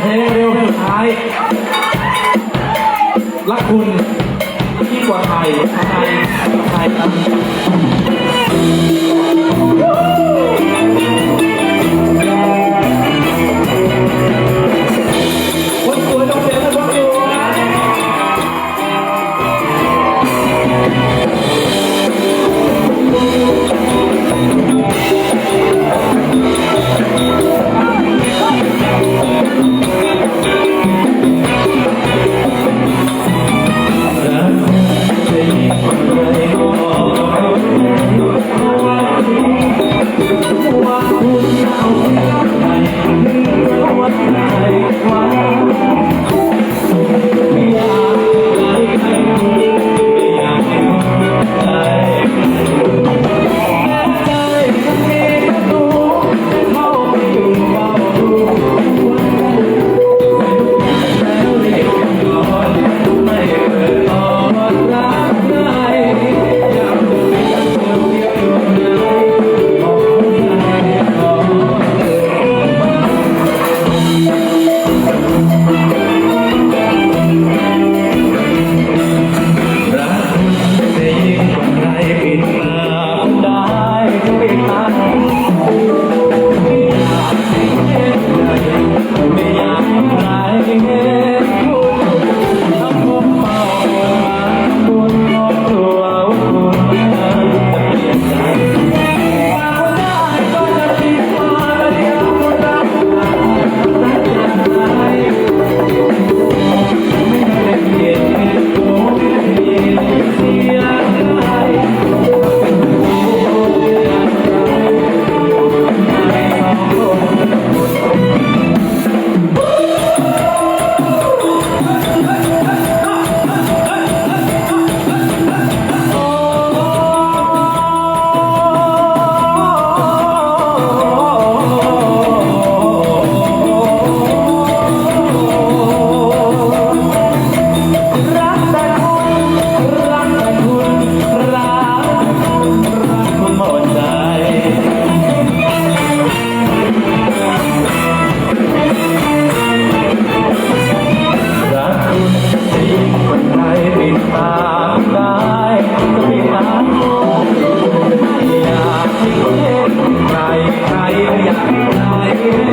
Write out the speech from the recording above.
เพลงเร็วเพลสุดท้าย รักคุณยิ่งกว่าใครใครใคร ใครปิดตาไม่ได้ก็ไม่ตาโลกอยากเห็นใครใครอยากได้